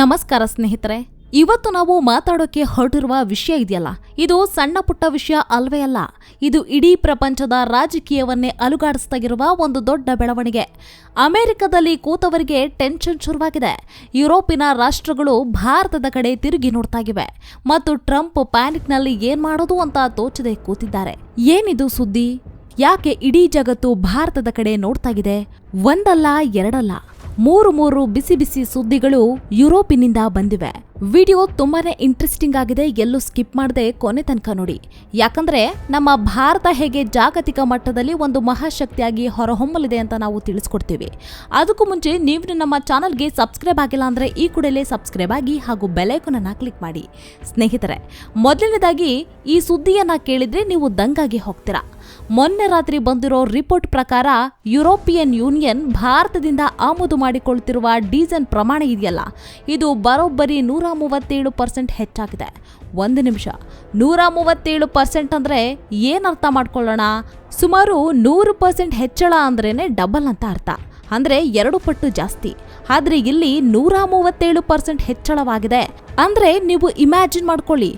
ನಮಸ್ಕಾರ ಸ್ನೇಹಿತರೆ, ಇವತ್ತು ನಾವು ಮಾತಾಡೋಕೆ ಹೊರಟಿರುವ ವಿಷಯ ಇದೆಯಲ್ಲ? ಇದು ಸಣ್ಣ ಪುಟ್ಟ ವಿಷಯ ಅಲ್ವೇ ಅಲ್ಲ. ಇದು ಇಡೀ ಪ್ರಪಂಚದ ರಾಜಕೀಯವನ್ನೇ ಅಲುಗಾಡಿಸ್ತಾಗಿರುವ ಒಂದು ದೊಡ್ಡ ಬೆಳವಣಿಗೆ. ಅಮೆರಿಕದಲ್ಲಿ ಕೂತವರಿಗೆ ಟೆನ್ಷನ್ ಶುರುವಾಗಿದೆ. ಯುರೋಪಿನ ರಾಷ್ಟ್ರಗಳು ಭಾರತದ ಕಡೆ ತಿರುಗಿ ನೋಡ್ತಾಗಿವೆ. ಮತ್ತು ಟ್ರಂಪ್ ಪ್ಯಾನಿಕ್ನಲ್ಲಿ ಏನ್ ಮಾಡೋದು ಅಂತ ತೋಚದೆ ಕೂತಿದ್ದಾರೆ. ಏನಿದು ಸುದ್ದಿ? ಯಾಕೆ ಇಡೀ ಜಗತ್ತು ಭಾರತದ ಕಡೆ ನೋಡ್ತಾಗಿದೆ? ಒಂದಲ್ಲ, ಎರಡಲ್ಲ? ಮೂರು ಮೂರು ಬಿಸಿ ಬಿಸಿ ಸುದ್ದಿಗಳು ಯುರೋಪಿನಿಂದ ಬಂದಿವೆ. ವಿಡಿಯೋ ತುಂಬಾನೇ ಇಂಟ್ರೆಸ್ಟಿಂಗ್ ಆಗಿದೆ. ಎಲ್ಲೂ ಸ್ಕಿಪ್ ಮಾಡದೆ ಕೊನೆ ತನಕ ನೋಡಿ. ಯಾಕಂದ್ರೆ ನಮ್ಮ ಭಾರತ ಹೇಗೆ ಜಾಗತಿಕ ಮಟ್ಟದಲ್ಲಿ ಒಂದು ಮಹಾಶಕ್ತಿಯಾಗಿ ಹೊರಹೊಮ್ಮಲಿದೆ ಅಂತ ನಾವು ತಿಳಿಸ್ಕೊಡ್ತೀವಿ. ಅದಕ್ಕೂ ಮುಂಚೆ ನೀವು ನಮ್ಮ ಚಾನಲ್ಗೆ ಸಬ್ಸ್ಕ್ರೈಬ್ ಆಗಿಲ್ಲ ಅಂದ್ರೆ ಈ ಕೂಡಲೇ ಸಬ್ಸ್ಕ್ರೈಬ್ ಆಗಿ ಹಾಗೂ ಬೆಲೈಕನನ್ನ ಕ್ಲಿಕ್ ಮಾಡಿ. ಸ್ನೇಹಿತರೆ, ಮೊದಲನೇದಾಗಿ ಈ ಸುದ್ದಿಯನ್ನ ಕೇಳಿದ್ರೆ ನೀವು ದಂಗಾಗಿ ಹೋಗ್ತೀರಾ. ಮೊನ್ನೆ ರಾತ್ರಿ ಬಂದಿರೋ ರಿಪೋರ್ಟ್ ಪ್ರಕಾರ ಯುರೋಪಿಯನ್ ಯೂನಿಯನ್ ಭಾರತದಿಂದ ಆಮದು ಮಾಡಿಕೊಳ್ತಿರುವ ಡೀಸೆಲ್ ಪ್ರಮಾಣ ಇದೆಯಲ್ಲ, ಇದು ಬರೋಬ್ಬರಿ ನೂರ ಮೂವತ್ತೇಳು ಪರ್ಸೆಂಟ್ ಹೆಚ್ಚಾಗಿದೆ. ಒಂದು ನಿಮಿಷ. ನೂರ ಮೂವತ್ತೇಳು ಪರ್ಸೆಂಟ್ ಅಂದರೆ ಏನು ಅರ್ಥ ಮಾಡ್ಕೊಳ್ಳೋಣ? ಸುಮಾರು ನೂರು ಪರ್ಸೆಂಟ್ ಹೆಚ್ಚಳ ಅಂದ್ರೇ ಡಬಲ್ ಅಂತ ಅರ್ಥ. ಅಂದರೆ ಎರಡು ಪಟ್ಟು ಜಾಸ್ತಿ. ಆದ್ರೆ ಇಲ್ಲಿ ನೂರ ಮೂವತ್ತೇಳು ಪರ್ಸೆಂಟ್ ಹೆಚ್ಚಳವಾಗಿದೆ. ಅಂದರೆ ನೀವು ಇಮ್ಯಾಜಿನ್ ಮಾಡ್ಕೊಳ್ಳಿ,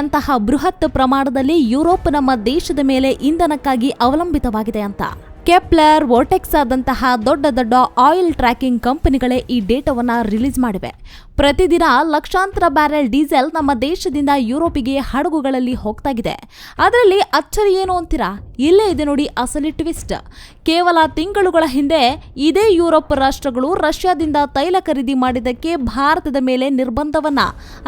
ಎಂತಹ ಬೃಹತ್ ಪ್ರಮಾಣದಲ್ಲಿ ಯುರೋಪ್ ನಮ್ಮ ದೇಶದ ಮೇಲೆ ಇಂಧನಕ್ಕಾಗಿ ಅವಲಂಬಿತವಾಗಿದೆ ಅಂತ. ಕೆಪ್ಲರ್ ವೋಟೆಕ್ಸ್ ಆದಂತಹ ದೊಡ್ಡ ದೊಡ್ಡ ಆಯಿಲ್ ಟ್ರ್ಯಾಕಿಂಗ್ ಕಂಪನಿಗಳೇ ಈ ಡೇಟಾವನ್ನು ರಿಲೀಸ್ ಮಾಡಿವೆ. ಪ್ರತಿದಿನ ಲಕ್ಷಾಂತರ ಬ್ಯಾರೆಲ್ ಡೀಸೆಲ್ ನಮ್ಮ ದೇಶದಿಂದ ಯುರೋಪಿಗೆ ಹಡಗುಗಳಲ್ಲಿ ಹೋಗ್ತಾಗಿದೆ. ಅದರಲ್ಲಿ ಅಚ್ಚರಿ ಏನು ಅಂತೀರಾ? ಇಲ್ಲೇ ಇದೆ ನೋಡಿ ಅಸಲಿ ಟ್ವಿಸ್ಟ್. ಕೇವಲ ತಿಂಗಳುಗಳ ಹಿಂದೆ ಇದೇ ಯುರೋಪ್ ರಾಷ್ಟ್ರಗಳು ರಷ್ಯಾದಿಂದ ತೈಲ ಖರೀದಿ ಮಾಡಿದ್ದಕ್ಕೆ ಭಾರತದ ಮೇಲೆ ನಿರ್ಬಂಧವನ್ನ,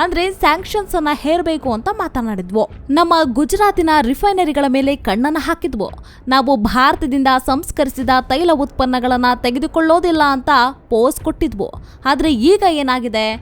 ಅಂದ್ರೆ ಸ್ಯಾಂಕ್ಷನ್ಸ್ ಅನ್ನ ಹೇರಬೇಕು ಅಂತ ಮಾತನಾಡಿದ್ವು. ನಮ್ಮ ಗುಜರಾತಿನ ರಿಫೈನರಿಗಳ ಮೇಲೆ ಕಣ್ಣನ್ನ ಹಾಕಿದ್ವು. ನಾವು ಭಾರತದಿಂದ ಸಂಸ್ಕರಿಸಿದ ತೈಲ ಉತ್ಪನ್ನಗಳನ್ನ ತೆಗೆದುಕೊಳ್ಳೋದಿಲ್ಲ ಅಂತ ಪೋಸ್ ಕೊಟ್ಟಿದ್ವು. ಆದ್ರೆ ಈಗ ಏನಾಗಿದೆ?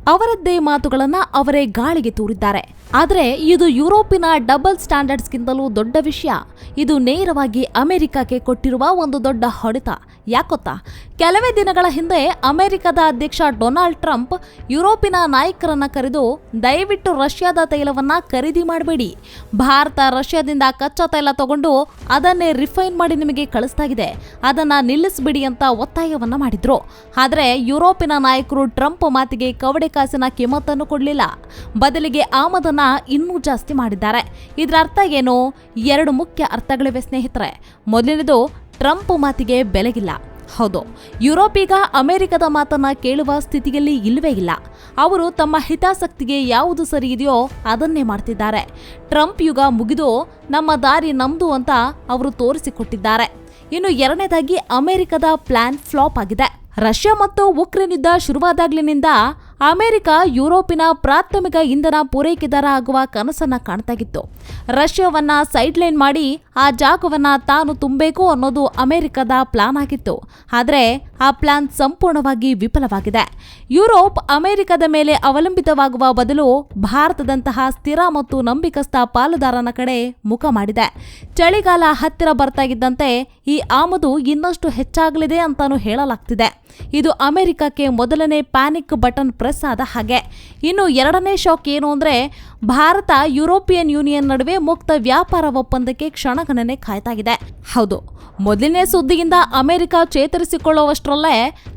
ಅವರದ್ದೇ ಮಾತುಗಳನ್ನ ಅವರೇ ಗಾಳಿಗೆ ತೂರಿದ್ದಾರೆ. ಆದರೆ ಇದು ಯುರೋಪಿನ ಡಬಲ್ ಸ್ಟ್ಯಾಂಡರ್ಡ್ಸ್ಗಿಂತಲೂ ದೊಡ್ಡ ವಿಷಯ. ಇದು ನೇರವಾಗಿ ಅಮೆರಿಕಕ್ಕೆ ಕೊಟ್ಟಿರುವ ಒಂದು ದೊಡ್ಡ ಹೊಡೆತ. ಯಾಕೊತ್ತಾ? ಕೆಲವೇ ದಿನಗಳ ಹಿಂದೆ ಅಮೆರಿಕದ ಅಧ್ಯಕ್ಷ ಡೊನಾಲ್ಡ್ ಟ್ರಂಪ್ ಯುರೋಪಿನ ನಾಯಕರನ್ನ ಕರೆದು, ದಯವಿಟ್ಟು ರಷ್ಯಾದ ತೈಲವನ್ನ ಖರೀದಿ ಮಾಡಬೇಡಿ. ಭಾರತ ರಷ್ಯಾದಿಂದ ಕಚ್ಚಾ ತೈಲ ತಗೊಂಡು ಅದನ್ನೇ ರಿಫೈನ್ ಮಾಡಿ ನಿಮಗೆ ಕಳಿಸ್ತಾಗಿದೆ. ಅದನ್ನ ನಿಲ್ಲಿಸ್ಬಿಡಿ ಅಂತ ಒತ್ತಾಯವನ್ನ ಮಾಡಿದ್ರು. ಆದರೆ ಯುರೋಪಿನ ನಾಯಕರು ಟ್ರಂಪ್ ಮಾತಿಗೆ ಕವಡೆ ಕಾಸಿನ ಕಿಮ್ಮತ್ತನ್ನು ಕೊಡಲಿಲ್ಲ. ಬದಲಿಗೆ ಆಮದನ್ನ ಇನ್ನೂ ಜಾಸ್ತಿ ಮಾಡಿದ್ದಾರೆ. ಇದರ ಅರ್ಥ ಏನು? ಎರಡು ಮುಖ್ಯ ಅರ್ಥಗಳಿವೆ ಸ್ನೇಹಿತರೆ. ಮೊದಲನೇದು, ಟ್ರಂಪ್ ಮಾತಿಗೆ ಬೆಲೆಗಿಲ್ಲ. ಹೌದು, ಯುರೋಪ್ ಈಗ ಅಮೆರಿಕದ ಮಾತನ್ನ ಕೇಳುವ ಸ್ಥಿತಿಯಲ್ಲಿ ಇಲ್ಲವೇ ಇಲ್ಲ. ಅವರು ತಮ್ಮ ಹಿತಾಸಕ್ತಿಗೆ ಯಾವುದು ಸರಿ ಇದೆಯೋ ಅದನ್ನೇ ಮಾಡ್ತಿದ್ದಾರೆ. ಟ್ರಂಪ್ ಯುಗ ಮುಗಿದು ನಮ್ಮ ದಾರಿ ನಮ್ದು ಅಂತ ಅವರು ತೋರಿಸಿಕೊಟ್ಟಿದ್ದಾರೆ. ಇನ್ನು ಎರಡನೇದಾಗಿ ಅಮೆರಿಕದ ಪ್ಲಾನ್ ಫ್ಲಾಪ್ ಆಗಿದೆ. ರಷ್ಯಾ ಮತ್ತು ಉಕ್ರೇನ್ ಯುದ್ಧ ಶುರುವಾದಾಗ್ಲಿನಿಂದ ಅಮೆರಿಕ, ಯುರೋಪಿನ ಪ್ರಾಥಮಿಕ ಇಂಧನ ಪೂರೈಕೆದಾರ ಆಗುವ ಕನಸನ್ನ ಕಾಣ್ತಾಗಿತ್ತು ರಷ್ಯಾವನ್ನ ಸೈಡ್ಲೈನ್ ಮಾಡಿ ಆ ಜಾಗವನ್ನ ತಾನು ತುಂಬಬೇಕು ಅನ್ನೋದು ಅಮೆರಿಕದ ಪ್ಲಾನ್ ಆಗಿತ್ತು. ಆದರೆ ಆ ಪ್ಲಾನ್ ಸಂಪೂರ್ಣವಾಗಿ ವಿಫಲವಾಗಿದೆ. ಯುರೋಪ್ ಅಮೆರಿಕದ ಮೇಲೆ ಅವಲಂಬಿತವಾಗುವ ಬದಲು ಭಾರತದಂತಹ ಸ್ಥಿರ ಮತ್ತು ನಂಬಿಕಸ್ಥ ಪಾಲುದಾರನ ಕಡೆ ಮುಖ ಮಾಡಿದೆ. ಚಳಿಗಾಲ ಹತ್ತಿರ ಬರ್ತಾಗಿದ್ದಂತೆ ಈ ಆಮದು ಇನ್ನಷ್ಟು ಹೆಚ್ಚಾಗಲಿದೆ ಅಂತಾನು ಹೇಳಲಾಗ್ತಿದೆ. ಇದು ಅಮೆರಿಕಕ್ಕೆ ಮೊದಲನೇ ಪ್ಯಾನಿಕ್ ಬಟನ್ ಪ್ರೆಸ್ ಆದ ಹಾಗೆ. ಇನ್ನು ಎರಡನೇ ಶಾಕ್ ಏನು ಅಂದರೆ, ಭಾರತ ಯುರೋಪಿಯನ್ ಯೂನಿಯನ್ ನಡುವೆ ಮುಕ್ತ ವ್ಯಾಪಾರ ಒಪ್ಪಂದಕ್ಕೆ ಕ್ಷಣಗಣನೆ ಕಾಯ್ತಾಗಿದೆ. ಹೌದು, ಮೊದಲನೇ ಸುದ್ದಿಯಿಂದ ಅಮೆರಿಕ ಚೇತರಿಸಿಕೊಳ್ಳುವಷ್ಟರಲ್ಲೇ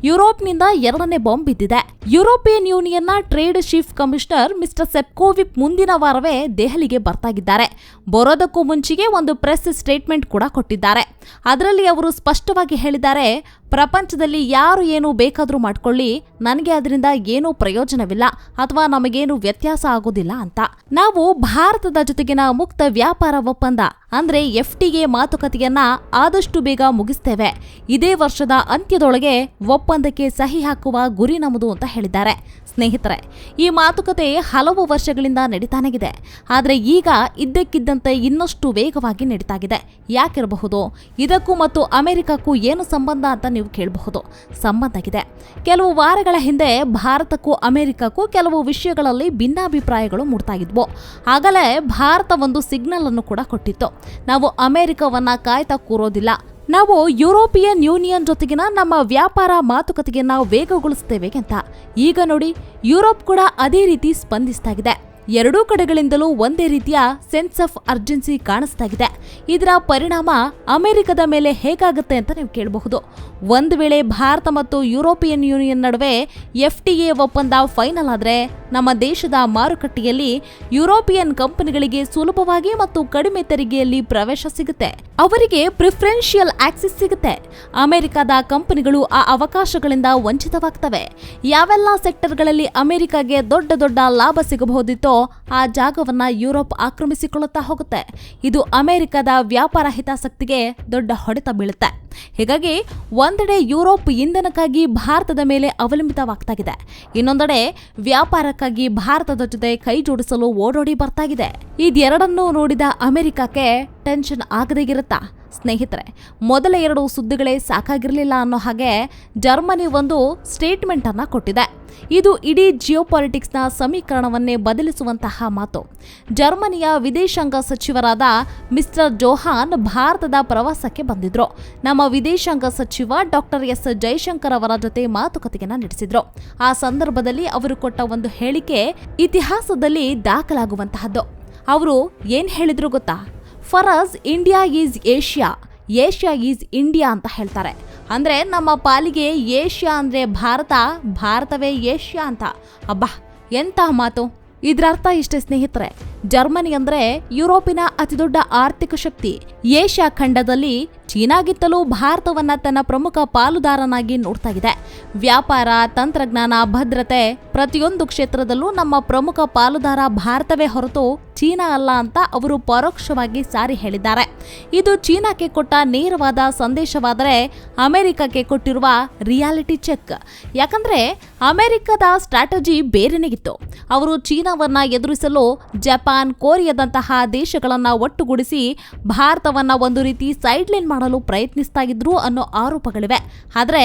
ಯುರೋಪ್ನಿಂದ ಎರಡನೇ ಬಾಂಬ್ ಬಿದ್ದಿದೆ. European ಯೂನಿಯನ್ನ trade chief commissioner mister Sefcovic ಮುಂದಿನ ವಾರವೇ ದೆಹಲಿಗೆ ಬರ್ತಾಗಿದ್ದಾರೆ. ಬರೋದಕ್ಕೂ ಮುಂಚೆಗೆ ಒಂದು ಪ್ರೆಸ್ ಸ್ಟೇಟ್ಮೆಂಟ್ ಕೂಡ ಕೊಟ್ಟಿದ್ದಾರೆ. ಅದರಲ್ಲಿ ಅವರು ಸ್ಪಷ್ಟವಾಗಿ ಹೇಳಿದ್ದಾರೆ ಪ್ರಪಂಚದಲ್ಲಿ ಯಾರು ಏನು ಬೇಕಾದರೂ ಮಾಡ್ಕೊಳ್ಳಿ, ನನಗೆ ಅದರಿಂದ ಏನೂ ಪ್ರಯೋಜನವಿಲ್ಲ ಅಥವಾ ನಮಗೇನು ವ್ಯತ್ಯಾಸ ಆಗೋದಿಲ್ಲ ಅಂತ. ನಾವು ಭಾರತದ ಜೊತೆಗಿನ ಮುಕ್ತ ವ್ಯಾಪಾರ ಒಪ್ಪಂದ, ಅಂದ್ರೆ ಎಫ್ಟಿಗೆ ಮಾತುಕತೆಯನ್ನ ಆದಷ್ಟು ಬೇಗ ಮುಗಿಸ್ತೇವೆ. ಇದೇ ವರ್ಷದ ಅಂತ್ಯದೊಳಗೆ ಒಪ್ಪಂದಕ್ಕೆ ಸಹಿ ಹಾಕುವ ಗುರಿ ನಮ್ಮದು ಅಂತ ಹೇಳಿದ್ದಾರೆ. ಸ್ನೇಹಿತರೆ, ಈ ಮಾತುಕತೆ ಹಲವು ವರ್ಷಗಳಿಂದ ನಡೀತಾನಾಗಿದೆ. ಆದರೆ ಈಗ ಇದ್ದಕ್ಕಿದ್ದಂತೆ ಇನ್ನಷ್ಟು ವೇಗವಾಗಿ ನಡೀತಾಗಿದೆ. ಯಾಕಿರಬಹುದು? ಇದಕ್ಕೂ ಮತ್ತು ಅಮೆರಿಕಕ್ಕೂ ಏನು ಸಂಬಂಧ ಅಂತ ನೀವು ಕೇಳಬಹುದು. ಸಂಬಂಧ ಇದೆ ಕೆಲವು ವಾರಗಳ ಹಿಂದೆ ಭಾರತಕ್ಕೂ ಅಮೆರಿಕಕ್ಕೂ ಕೆಲವು ವಿಷಯಗಳಲ್ಲಿ ಭಿನ್ನಾಭಿಪ್ರಾಯಗಳು ಮೂಡ್ತಾಗಿದ್ವು ಆಗಲೇ ಭಾರತ ಒಂದು ಸಿಗ್ನಲ್ ಅನ್ನು ಕೂಡ ಕೊಟ್ಟಿತ್ತು. ನಾವು ಅಮೆರಿಕವನ್ನ ಕಾಯ್ತಾ ಕೂರೋದಿಲ್ಲ. ನಾವು ಯುರೋಪಿಯನ್ ಯೂನಿಯನ್ ಜೊತೆಗಿನ ನಮ್ಮ ವ್ಯಾಪಾರ ಮಾತುಕತೆಗೆ ನಾವು ವೇಗಗೊಳಿಸ್ತೇವೆ ಅಂತ. ಈಗ ನೋಡಿ, ಯುರೋಪ್ ಕೂಡ ಅದೇ ರೀತಿ ಸ್ಪಂದಿಸ್ತಾಗಿದೆ ಎರಡೂ ಕಡೆಗಳಿಂದಲೂ ಒಂದೇ ರೀತಿಯ ಸೆನ್ಸ್ ಆಫ್ ಅರ್ಜೆನ್ಸಿ ಕಾಣಿಸ್ತಾಗಿದೆ. ಇದರ ಪರಿಣಾಮ ಅಮೆರಿಕದ ಮೇಲೆ ಹೇಗಾಗುತ್ತೆ ಅಂತ ನೀವು ಕೇಳಬಹುದು. ಒಂದು ವೇಳೆ ಭಾರತ ಮತ್ತು ಯುರೋಪಿಯನ್ ಯೂನಿಯನ್ ನಡುವೆ ಎಫ್ ಒಪ್ಪಂದ ಫೈನಲ್ ಆದ್ರೆ ನಮ್ಮ ದೇಶದ ಮಾರುಕಟ್ಟೆಯಲ್ಲಿ ಯುರೋಪಿಯನ್ ಕಂಪನಿಗಳಿಗೆ ಸುಲಭವಾಗಿ ಮತ್ತು ಕಡಿಮೆ ತೆರಿಗೆಯಲ್ಲಿ ಪ್ರವೇಶ ಸಿಗುತ್ತೆ. ಅವರಿಗೆ ಪ್ರಿಫರೆನ್ಷಿಯಲ್ ಆಕ್ಸಿಸ್ ಸಿಗುತ್ತೆ. ಅಮೆರಿಕದ ಕಂಪನಿಗಳು ಆ ಅವಕಾಶಗಳಿಂದ ವಂಚಿತವಾಗ್ತವೆ. ಯಾವೆಲ್ಲ ಸೆಕ್ಟರ್ಗಳಲ್ಲಿ ಅಮೆರಿಕಾಗೆ ದೊಡ್ಡ ದೊಡ್ಡ ಲಾಭ ಸಿಗಬಹುದಿತ್ತೋ ಆ ಜಾಗವನ್ನ ಯುರೋಪ್ ಆಕ್ರಮಿಸಿಕೊಳ್ಳುತ್ತಾ ಹೋಗುತ್ತೆ. ಇದು ಅಮೆರಿಕದ ವ್ಯಾಪಾರ ಹಿತಾಸಕ್ತಿಗೆ ದೊಡ್ಡ ಹೊಡೆತ ಬೀಳುತ್ತೆ. ಹೀಗಾಗಿ ಒಂದೆಡೆ ಯುರೋಪ್ ಇಂಧನಕ್ಕಾಗಿ ಭಾರತದ ಮೇಲೆ ಅವಲಂಬಿತವಾಗ್ತಾ ಇದೆ ಇನ್ನೊಂದೆಡೆ ವ್ಯಾಪಾರಕ್ಕಾಗಿ ಭಾರತದ ಜೊತೆ ಕೈ ಜೋಡಿಸಲು ಓಡೋಡಿ ಬರ್ತಾಗಿದೆ. ಇದೆರಡನ್ನೂ ನೋಡಿದ ಅಮೆರಿಕಕ್ಕೆ ಟೆನ್ಷನ್ ಆಗದೇ ಇರುತ್ತಾ? ಸ್ನೇಹಿತರೆ, ಮೊದಲ ಎರಡು ಸುದ್ದಿಗಳೇ ಸಾಕಾಗಿರಲಿಲ್ಲ ಅನ್ನೋ ಹಾಗೆ ಜರ್ಮನಿ ಒಂದು ಸ್ಟೇಟ್ಮೆಂಟ್ ಅನ್ನ ಕೊಟ್ಟಿದೆ. ಇದು ಇಡೀ ಜಿಯೋಪಾಲಿಟಿಕ್ಸ್ನ ಸಮೀಕರಣವನ್ನೇ ಬದಲಿಸುವಂತಹ ಮಾತು. ಜರ್ಮನಿಯ ವಿದೇಶಾಂಗ ಸಚಿವರಾದ ಮಿಸ್ಟರ್ ಜೋಹಾನ್ ಭಾರತದ ಪ್ರವಾಸಕ್ಕೆ ಬಂದಿದ್ರು. ನಮ್ಮ ವಿದೇಶಾಂಗ ಸಚಿವ ಡಾಕ್ಟರ್ ಎಸ್ ಜೈಶಂಕರ್ ಅವರ ಜೊತೆ ಮಾತುಕತೆಯನ್ನ ನಡೆಸಿದ್ರು. ಆ ಸಂದರ್ಭದಲ್ಲಿ ಅವರು ಕೊಟ್ಟ ಒಂದು ಹೇಳಿಕೆ ಇತಿಹಾಸದಲ್ಲಿ ದಾಖಲಾಗುವಂತಹದ್ದು. ಅವರು ಏನ್ ಹೇಳಿದ್ರು ಗೊತ್ತಾ? For us India is Asia Asia is India ಅಂತ ಹೇಳ್ತಾರೆ. ಅಂದರೆ ನಮ್ಮ ಪಾಲಿಗೆ ಏಷ್ಯಾ ಅಂದರೆ ಭಾರತ, ಭಾರತವೇ ಏಷ್ಯಾ ಅಂತ. ಅಬ್ಬಾ ಎಂತ ಮಾತು. ಇದರರ್ಥ ಇಷ್ಟೇ ಸ್ನೇಹಿತರೆ. ಜರ್ಮನಿ ಅಂದ್ರೆ ಯುರೋಪಿನ ಅತಿದೊಡ್ಡ ಆರ್ಥಿಕ ಶಕ್ತಿ. ಏಷ್ಯಾ ಖಂಡದಲ್ಲಿ ಚೀನಾಗಿತ್ತಲೂ ಭಾರತವನ್ನ ತನ್ನ ಪ್ರಮುಖ ಪಾಲುದಾರನಾಗಿ ನೋಡ್ತಾ ಇದೆ ವ್ಯಾಪಾರ, ತಂತ್ರಜ್ಞಾನ, ಭದ್ರತೆ ಪ್ರತಿಯೊಂದು ಕ್ಷೇತ್ರದಲ್ಲೂ ನಮ್ಮ ಪ್ರಮುಖ ಪಾಲುದಾರ ಭಾರತವೇ ಹೊರತು ಚೀನಾ ಅಲ್ಲ ಅಂತ ಅವರು ಪರೋಕ್ಷವಾಗಿ ಸಾರಿ ಹೇಳಿದ್ದಾರೆ. ಇದು ಚೀನಾಕ್ಕೆ ಕೊಟ್ಟ ನೇರವಾದ ಸಂದೇಶವಾದರೆ ಅಮೆರಿಕಕ್ಕೆ ಕೊಟ್ಟಿರುವ ರಿಯಾಲಿಟಿ ಚೆಕ್. ಯಾಕಂದ್ರೆ ಅಮೆರಿಕದ ಸ್ಟ್ರಾಟಜಿ ಬೇರೆನೆಗಿತ್ತು ಅವರು ಚೀನಾವನ್ನ ಎದುರಿಸಲು ಜಪಾನ್ ಕೊರಿಯಾದಂತಹ ದೇಶಗಳನ್ನು ಒಟ್ಟುಗೂಡಿಸಿ ಭಾರತವನ್ನು ಒಂದು ರೀತಿ ಸೈಡ್ಲೈನ್ ಮಾಡಲು ಪ್ರಯತ್ನಿಸ್ತಾ ಇದ್ರು ಅನ್ನೋ ಆರೋಪಗಳಿವೆ. ಆದರೆ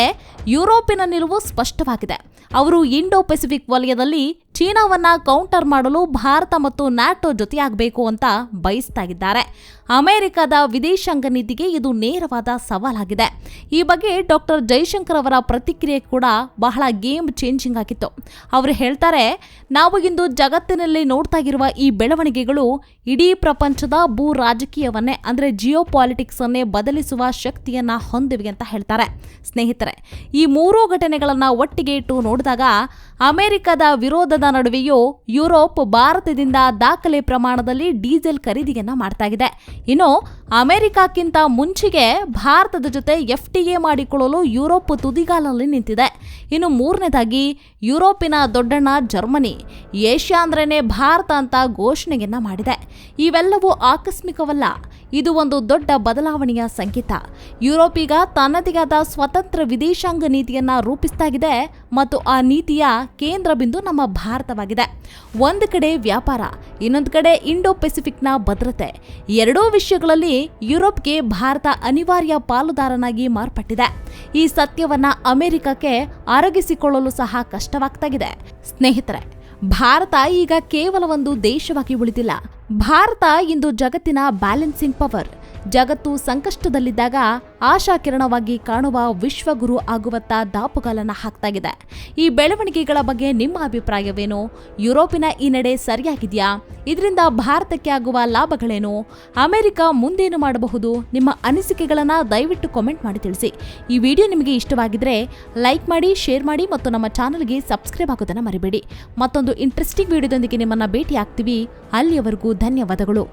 ಯುರೋಪಿನ ನಿಲುವು ಸ್ಪಷ್ಟವಾಗಿದೆ. ಅವರು ಇಂಡೋ ಪೆಸಿಫಿಕ್ ವಲಯದಲ್ಲಿ ಚೀನಾವನ್ನ ಕೌಂಟರ್ ಮಾಡಲು ಭಾರತ ಮತ್ತು ನ್ಯಾಟೋ ಜೊತೆಯಾಗಬೇಕು ಅಂತ ಬಯಸ್ತಾ ಇದ್ದಾರೆ ಅಮೆರಿಕದ ವಿದೇಶಾಂಗ ನೀತಿಗೆ ಇದು ನೇರವಾದ ಸವಾಲಾಗಿದೆ. ಈ ಬಗ್ಗೆ ಡಾಕ್ಟರ್ ಜೈಶಂಕರ್ ಅವರ ಪ್ರತಿಕ್ರಿಯೆ ಕೂಡ ಬಹಳ ಗೇಮ್ ಚೇಂಜಿಂಗ್ ಆಗಿತ್ತು. ಅವರು ಹೇಳ್ತಾರೆ, ನಾವು ಇಂದು ಜಗತ್ತಿನಲ್ಲಿ ನೋಡ್ತಾ ಇರುವ ಈ ಬೆಳವಣಿಗೆಗಳು ಇಡೀ ಪ್ರಪಂಚದ ಭೂ ರಾಜಕೀಯವನ್ನೇ, ಅಂದರೆ ಜಿಯೋ ಪಾಲಿಟಿಕ್ಸ್ ಬದಲಿಸುವ ಶಕ್ತಿಯನ್ನ ಹೊಂದಿವೆ ಅಂತ ಹೇಳ್ತಾರೆ. ಸ್ನೇಹಿತರೆ, ಈ ಮೂರೂ ಘಟನೆಗಳನ್ನು ಒಟ್ಟಿಗೆ ಇಟ್ಟು ನೋಡಿದಾಗ ಅಮೆರಿಕದ ವಿರೋಧದ ನಡುವೆಯೂ ಯುರೋಪ್ ಭಾರತದಿಂದ ದಾಖಲೆ ಪ್ರಮಾಣದಲ್ಲಿ ಡೀಸೆಲ್ ಖರೀದಿಯನ್ನ ಮಾಡ್ತಾ ಇನ್ನು ಅಮೆರಿಕಕ್ಕಿಂತ ಮುಂಚೆಗೆ ಭಾರತದ ಜೊತೆ ಎಫ್ ಟಿ ಎ ಮಾಡಿಕೊಳ್ಳಲು ಯುರೋಪ್ ತುದಿಗಾಲಲ್ಲಿ ನಿಂತಿದೆ. ಇನ್ನು ಮೂರನೇದಾಗಿ ಯುರೋಪಿನ ದೊಡ್ಡಣ್ಣ ಜರ್ಮನಿ. ಏಷ್ಯಾ ಅಂದ್ರೇ ಭಾರತ ಅಂತ ಘೋಷಣೆಯನ್ನ ಮಾಡಿದೆ. ಇವೆಲ್ಲವೂ ಆಕಸ್ಮಿಕವಲ್ಲ. ಇದು ಒಂದು ದೊಡ್ಡ ಬದಲಾವಣೆಯ ಸಂಕೇತ. ಯುರೋಪ್ ಈಗ ತನ್ನದೇ ಸ್ವತಂತ್ರ ವಿದೇಶಾಂಗ ನೀತಿಯನ್ನ ರೂಪಿಸ್ತಾಗಿದೆ ಮತ್ತು ಆ ನೀತಿಯ ಕೇಂದ್ರ ಬಿಂದು ನಮ್ಮ ಭಾರತವಾಗಿದೆ. ಒಂದು ಕಡೆ ವ್ಯಾಪಾರ, ಇನ್ನೊಂದು ಕಡೆ ಇಂಡೋ ಪೆಸಿಫಿಕ್ನ ಭದ್ರತೆ. ಎರಡೂ ವಿಷಯಗಳಲ್ಲಿ ಯುರೋಪ್ಗೆ ಭಾರತ ಅನಿವಾರ್ಯ ಪಾಲುದಾರನಾಗಿ ಮಾರ್ಪಟ್ಟಿದೆ. ಈ ಸತ್ಯವನ್ನ ಅಮೆರಿಕಕ್ಕೆ ಅರಗಿಸಿಕೊಳ್ಳಲು ಸಹ ಕಷ್ಟವಾಗ್ತಾ ಇದೆ ಸ್ನೇಹಿತರೆ, ಭಾರತ ಈಗ ಕೇವಲ ಒಂದು ದೇಶವಾಗಿ ಉಳಿದಿಲ್ಲ. ಭಾರತ ಇಂದು ಜಗತ್ತಿನ ಬ್ಯಾಲೆನ್ಸಿಂಗ್ ಪವರ್ ಜಗತ್ತು ಸಂಕಷ್ಟದಲ್ಲಿದ್ದಾಗ ಆಶಾಕಿರಣವಾಗಿ ಕಾಣುವ ವಿಶ್ವಗುರು ಆಗುವತ್ತ ದಾಪುಗಾಲನ್ನ ಹಾಕ್ತಾಗಿದೆ. ಈ ಬೆಳವಣಿಗೆಗಳ ಬಗ್ಗೆ ನಿಮ್ಮ ಅಭಿಪ್ರಾಯವೇನು? ಯುರೋಪಿನ ಈ ನಡೆ ಸರಿಯಾಗಿದೆಯಾ? ಇದರಿಂದ ಭಾರತಕ್ಕೆ ಆಗುವ ಲಾಭಗಳೇನು? ಅಮೆರಿಕ ಮುಂದೇನು ಮಾಡಬಹುದು? ನಿಮ್ಮ ಅನಿಸಿಕೆಗಳನ್ನು ದಯವಿಟ್ಟು ಕಾಮೆಂಟ್ ಮಾಡಿ ತಿಳಿಸಿ. ಈ ವಿಡಿಯೋ ನಿಮಗೆ ಇಷ್ಟವಾಗಿದ್ರೆ ಲೈಕ್ ಮಾಡಿ ಶೇರ್ ಮಾಡಿ ಮತ್ತು ನಮ್ಮ ಚಾನಲ್ಗೆ ಸಬ್ಸ್ಕ್ರೈಬ್ ಆಗೋದನ್ನು ಮರಿಬೇಡಿ. ಮತ್ತೊಂದು ಇಂಟ್ರೆಸ್ಟಿಂಗ್ ವಿಡಿಯೋದೊಂದಿಗೆ ನಿಮ್ಮನ್ನು ಭೇಟಿ ಆಗ್ತೀವಿ ಅಲ್ಲಿಯವರೆಗೂ ಧನ್ಯವಾದಗಳು.